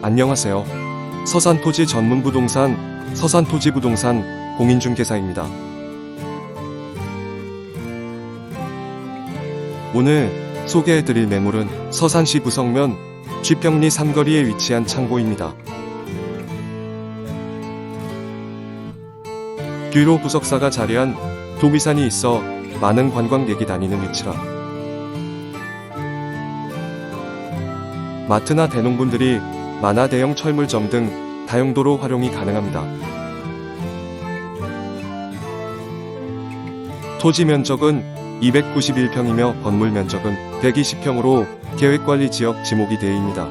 안녕하세요. 서산토지 전문부동산 서산토지부동산 공인중개사입니다. 오늘 소개해드릴 매물은 서산시 부성면 쥐평리 삼거리에 위치한 창고입니다. 뒤로 부석사가 자리한 도비산이 있어 많은 관광객이 다니는 위치라. 마트나 대농분들이 만화 대형 철물점 등 다용도로 활용이 가능합니다. 토지 면적은 291평이며 건물 면적은 120평으로 계획관리 지역 지목이 되어입니다.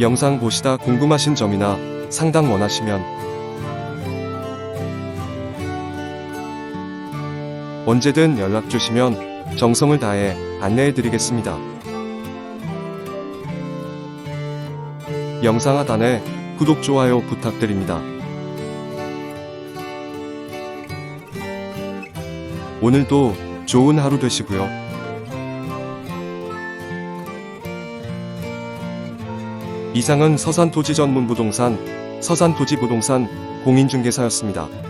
영상 보시다 궁금하신 점이나 상담 원하시면 언제든 연락 주시면 정성을 다해 안내해 드리겠습니다. 영상 하단에 구독, 좋아요 부탁드립니다. 오늘도 좋은 하루 되시고요. 이상은 서산토지 전문 부동산 서산토지 부동산 공인중개사였습니다.